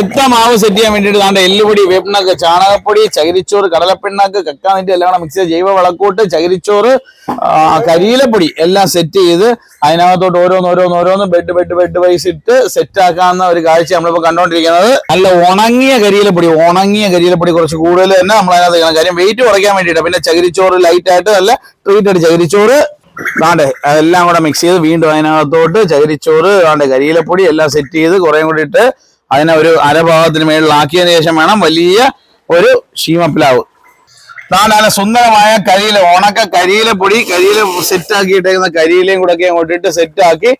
അടുത്ത മാവ് സെറ്റ് ചെയ്യാൻ വേണ്ടിയിട്ട് താണ്ട് എല്ലുപൊടി വേപ്പിണ്ണാക്ക് ചാണകപ്പൊടി ചകിരിച്ചോറ് കടലപ്പിണ്ണാക്ക് കക്കാനിറ്റ് എല്ലാം മിക്സ് ചെയ്ത് ജൈവ വളക്കൂട്ട് ചകിരിച്ചോറ് കരിയിലപ്പൊടി എല്ലാം സെറ്റ് ചെയ്ത് അതിനകത്തോട്ട് ഓരോന്ന് ഓരോന്ന് ബെഡ് ബെഡ് ബെഡ് വൈസ് ഇട്ട് സെറ്റ് ആക്കാവുന്ന ഒരു കാഴ്ച നമ്മളിപ്പോ കണ്ടോണ്ടിരിക്കുന്നത്. നല്ല ഉണങ്ങിയ കരിയിലപ്പൊടി ഉണങ്ങിയ കരിയിലപ്പൊടി കുറച്ച് കൂടുതൽ തന്നെ നമ്മൾ അതിനകത്ത് കാണാം കാര്യം വെയിറ്റ് കുറയ്ക്കാൻ വേണ്ടിയിട്ട് പിന്നെ ചകിരിച്ചോറ് ലൈറ്റ് ആയിട്ട് നല്ല ട്രീറ്റ് ആയിട്ട് ചകിരിച്ചോറ് ദാണ്ടെ അതെല്ലാം കൂടെ മിക്സ് ചെയ്ത് വീണ്ടും അതിനകത്തോട്ട് ചകിരിച്ചോറ് ദാണ്ടെ കരിയിലപ്പൊടി എല്ലാം സെറ്റ് ചെയ്ത് കുറേ കൂടി ഇട്ട് അതിനെ ഒരു അരഭാഗത്തിന് മേളിലാക്കിയതിനു ശേഷം വേണം വലിയ ഒരു ശീമപ്ലാവ് ദാണ്ടെ നല്ല സുന്ദരമായ കരിയില ഉണക്ക കരിയില പൊടി കരിയില സെറ്റ് ആക്കിയിട്ടേക്കുന്ന കരിയിലയും കൂടെ ഒക്കെ അങ്ങോട്ട് ഇട്ട് സെറ്റ് ആക്കി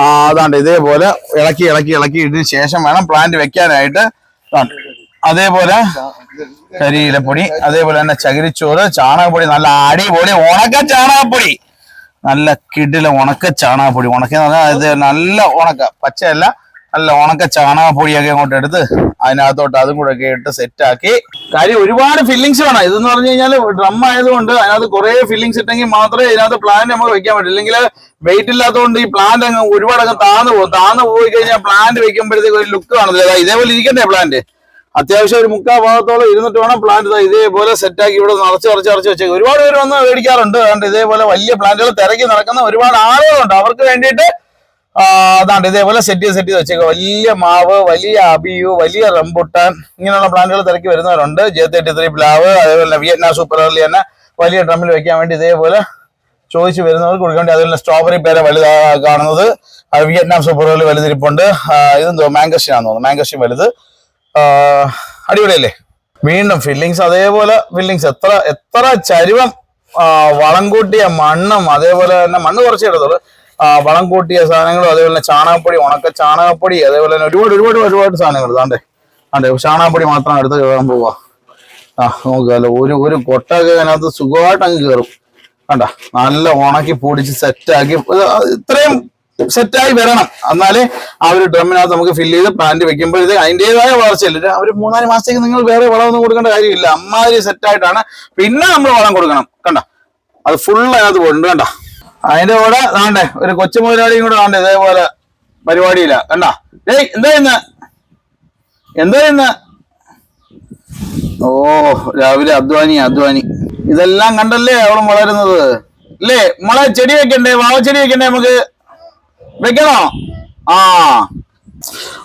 അതാണ്ട് ഇതേപോലെ ഇളക്കി ഇളക്കി ഇളക്കി ഇട്ടതിന് ശേഷം വേണം പ്ലാന്റ് വെക്കാനായിട്ട്. അതേപോലെ കരിയിലപ്പൊടി അതേപോലെ തന്നെ ചകിരിച്ചോറ് ചാണകപ്പൊടി നല്ല അടിപൊളി ഉണക്ക ചാണകപ്പൊടി. നല്ല കിടില ഉണക്ക ചാണകപ്പൊടി. ഉണക്കെന്ന് പറഞ്ഞാൽ ഇത് നല്ല ഉണക്ക പച്ചയല്ല നല്ല ഉണക്ക ചാണകപ്പൊടിയൊക്കെ അങ്ങോട്ട് എടുത്ത് അതിനകത്തോട്ട് അതും കൂടെ ഒക്കെ ഇട്ട് സെറ്റാക്കി കാര്യം ഒരുപാട് ഫില്ലിങ്സ് വേണം. ഇതെന്ന് പറഞ്ഞു കഴിഞ്ഞാൽ ഡ്രം ആയതുകൊണ്ട് അതിനകത്ത് കുറെ ഫില്ലിങ്സ് ഇട്ടെങ്കിൽ മാത്രമേ ഇതിനകത്ത് പ്ലാന്റ് നമുക്ക് വെക്കാൻ പറ്റൂ. ഇല്ലെങ്കിൽ വെയിറ്റ് ഇല്ലാത്തതുകൊണ്ട് ഈ പ്ലാന്റ് അങ്ങ് ഒരുപാട് അങ്ങ് താന്നു പോകും. താന്നു പോയി കഴിഞ്ഞാൽ പ്ലാന്റ് വെക്കുമ്പോഴത്തേക്ക് ഒരു ലുക്ക് കാണത്തില്ല. ഇതേപോലെ ഇരിക്കണ്ടേ പ്ലാന്റ് അത്യാവശ്യം ഒരു മുക്കാൽ ഭാഗത്തോളം ഇരുന്നിട്ട് വേണം പ്ലാന്റ് ഇതാ ഇതേപോലെ സെറ്റാക്കി ഇവിടെ നിറച്ച് നിറച്ച് നിറച്ച് വെച്ചേക്കും. ഒരുപാട് പേര് വന്ന് മേടിക്കാറുണ്ട്. അതുകൊണ്ട് ഇതേപോലെ വലിയ പ്ലാന്റുകൾ തിരക്കി നടക്കുന്ന ഒരുപാട് ആളുകളുണ്ട്. അവർക്ക് വേണ്ടിയിട്ട് അതാണ്ട് ഇതേപോലെ സെറ്റ് ചെയ്ത് സെറ്റ് ചെയ്ത് വെച്ചേക്കുക വലിയ മാവ് വലിയ അബിയു വലിയ റംബുട്ടാൻ ഇങ്ങനെയുള്ള പ്ലാന്റുകൾ തിരക്കി വരുന്നവരുണ്ട്. ജെ തേർട്ടി ത്രീ പ്ലാവ് അതേപോലെ വിയറ്റ്നാം സൂപ്പർ എർലി തന്നെ വലിയ ഡ്രമ്മിൽ വെക്കാൻ വേണ്ടി ഇതേപോലെ ചോദിച്ചു വരുന്നവർ കൊടുക്കാൻ വേണ്ടി അതുപോലെ സ്ട്രോബെറി പേര വലുതാ കാണുന്നത്. വിയറ്റ്നാം സൂപ്പർ എർലി വലുതിരിപ്പുണ്ട്. ഇതെന്തോ ആണെന്ന് തോന്നുന്നു. മാങ്കശ്യം വലുത്. അടിപൊളിയല്ലേ? വീണ്ടും ഫില്ലിങ്സ് അതേപോലെ ഫില്ലിങ്സ് എത്ര എത്ര ചരുവം വളം കൂട്ടിയ മണ്ണും അതേപോലെ തന്നെ മണ്ണ് കുറച്ചേ എടുത്തോളൂ ആ, വളം കൂട്ടിയ സാധനങ്ങളും അതേപോലെ തന്നെ ചാണകപ്പൊടി ഉണക്ക ചാണകപ്പൊടി അതേപോലെ തന്നെ ഒരുപാട് ഒരുപാട് ഒരുപാട് സാധനങ്ങൾ താണ്ടേ ആണ്ടേ ചാണകപ്പൊടി മാത്രം എടുത്ത് കയറാൻ പോവാ. ആ നോക്കാലോ ഒരു ഒരു കൊട്ടൊക്കെ അതിനകത്ത് സുഖമായിട്ട് അങ്ങ് കയറും. കണ്ട നല്ല ഉണക്കി പൊടിച്ച് സെറ്റാക്കി ഇത്രയും സെറ്റായി വരണം. എന്നാലേ ആ ഒരു ഡ്രമ്മിനകത്ത് നമുക്ക് ഫില്ല് ചെയ്ത് പ്ലാന്റ് വെക്കുമ്പോഴത്തേക്ക് അതിന്റെതായ വളർച്ചയില്ല. ഒരു മൂന്നാൽ മാസത്തേക്ക് നിങ്ങൾ വേറെ വളമൊന്നും കൊടുക്കേണ്ട കാര്യമില്ല. അമ്മാതിരി സെറ്റായിട്ടാണ് പിന്നെ നമ്മൾ വളം കൊടുക്കണം. കണ്ട അത് ഫുൾ അതിനകത്ത് പോയിട്ടുണ്ട്. കണ്ട അതിന്റെ കൂടെ താണ്ടേ ഒരു കൊച്ചു മുതലാളിയും കൂടെ താണ്ടേ ഇതേപോലെ പരിപാടിയില്ല കണ്ട? ഏയ് എന്താ ഇന്ന്? എന്താ ഇന്ന്? ഓ രാവിലെ അധ്വാനി അധ്വാനി ഇതെല്ലാം കണ്ടല്ലേ അവളും വളരുന്നത്? അല്ലേ? നമ്മളെ ചെടി വെക്കണ്ടേ? വാവ ചെടി വെക്കണ്ടേ നമുക്ക്? വെക്കണോ? ആ.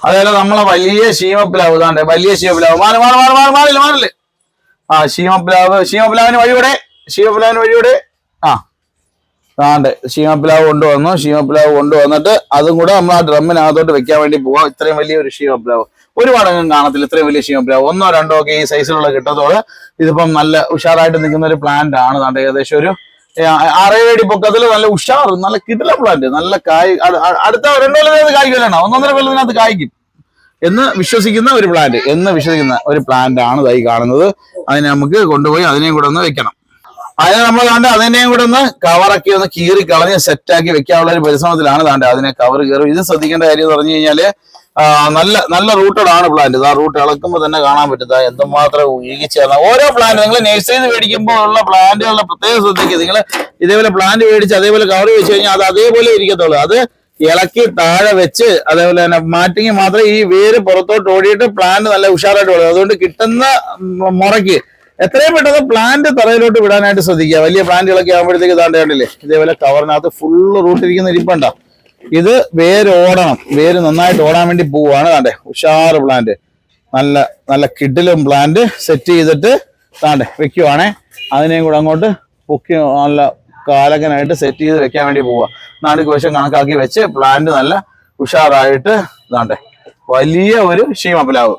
അതേപോലെ നമ്മളെ വലിയ ശീമപ്ലാവ് ഇതാണ്ടേ വലിയ ശീമപ്ലാവ് മാറി മാറി മാറി മാറി മാറില്ല മാറില്ല. ആ ശീമപ്ലാവ് ശീമപ്ലാവിന് വഴിയുടെ ശീമപ്ലാവിന് വഴിയുടെ ആ ആണ്ട് ശീമപ്ലാവ് കൊണ്ടുവന്നു. ഷീമപ്പിലാവ് കൊണ്ടുവന്നിട്ട് അതും കൂടെ നമ്മൾ ആ ഡ്രമ്മിനകത്തോട്ട് വെക്കാൻ വേണ്ടി പോവാം. ഇത്രയും വലിയ ഒരു ശീമപ്ലാവ് ഒരുപാടൊന്നും കാണത്തില്ല. ഇത്രയും വലിയ ഷീമപ്പിലാവ് ഒന്നോ രണ്ടോ ഒക്കെ ഈ സൈസിലുള്ള കിട്ടത്തോടെ ഇതിപ്പം നല്ല ഉഷാറായിട്ട് നിൽക്കുന്ന ഒരു പ്ലാന്റ് ആണ്. താണ്ട് ഏകദേശം ഒരു ആറേഴ് പൊക്കത്തിൽ നല്ല ഉഷാർ നല്ല കിടില പ്ലാന്റ് നല്ല കായ് അടുത്ത രണ്ടു കൊല്ലത്തിനകത്ത് കായ്ക്കലാണ് ഒന്നൊന്നര കൊല്ലത്തിനകത്ത് കായ്ക്കും. എന്ന് വിശ്വസിക്കുന്ന ഒരു പ്ലാന്റ് എന്ന് വിശ്വസിക്കുന്ന ഒരു പ്ലാന്റ് ആണ് ഇതായി കാണുന്നത്. അതിനെ നമുക്ക് കൊണ്ടുപോയി അതിനെയും കൂടെ ഒന്ന് വെക്കണം. അതിനെ നമ്മൾ കണ്ട് അതിനെയും കൂടെ ഒന്ന് കവറൊക്കെ ഒന്ന് കീറി കളഞ്ഞ് സെറ്റാക്കി വെക്കാനുള്ള ഒരു പരിശ്രമത്തിലാണ് താണ്ട അതിനെ കവർ കയറും. ഇത് ശ്രദ്ധിക്കേണ്ട കാര്യം എന്ന് പറഞ്ഞു കഴിഞ്ഞാൽ നല്ല നല്ല റൂട്ടഡാണ് പ്ലാന്റ് ആ റൂട്ട് ഇളക്കുമ്പോൾ തന്നെ കാണാൻ പറ്റും എന്തുമാത്രം ഉയകിച്ചേർന്ന ഓരോ പ്ലാന്റ് നിങ്ങൾ നഴ്സറിയിൽ മേടിക്കുമ്പോൾ ഉള്ള പ്ലാന്റുകളുടെ പ്രത്യേകം ശ്രദ്ധിക്കുക നിങ്ങൾ ഇതേപോലെ പ്ലാന്റ് മേടിച്ച് അതേപോലെ കവർ വെച്ച് കഴിഞ്ഞാൽ അത് അതേപോലെ ഇരിക്കത്തുള്ളൂ. അത് ഇളക്കി താഴെ വെച്ച് അതേപോലെ തന്നെ മാറ്റിങ്ങി മാത്രമേ ഈ വേര് പുറത്തോട്ട് ഓടിയിട്ട് പ്ലാന്റ് നല്ല ഉഷാറായിട്ട് വളരും. അതുകൊണ്ട് കിട്ടുന്ന മുറയ്ക്ക് എത്രയും പെട്ടെന്ന് പ്ലാന്റ് തറയിലോട്ട് വിടാനായിട്ട് ശ്രദ്ധിക്കുക. വലിയ പ്ലാന്റുകളൊക്കെ ആകുമ്പോഴത്തേക്ക് താണ്ടേണ്ടില്ലേ ഇതേപോലെ കവറിനകത്ത് ഫുള്ള് റൂട്ടിരിക്കുന്ന ഇരിപ്പണ്ട? ഇത് വേര് ഓടണം. വേര് നന്നായിട്ട് ഓടാൻ വേണ്ടി പോവാണ് താണ്ടേ ഉഷാറ് പ്ലാന്റ് നല്ല നല്ല കിഡിലും പ്ലാന്റ് സെറ്റ് ചെയ്തിട്ട് താണ്ടെ വെക്കുവാണേ. അതിനെയും കൂടെ അങ്ങോട്ട് പൊക്കി നല്ല കാലകനായിട്ട് സെറ്റ് ചെയ്ത് വെക്കാൻ വേണ്ടി പോവാ. നാല് കോശം കണക്കാക്കി വെച്ച് പ്ലാന്റ് നല്ല ഉഷാറായിട്ട് താണ്ടെ വലിയ ഒരു ക്ഷീമപ്ലാവ്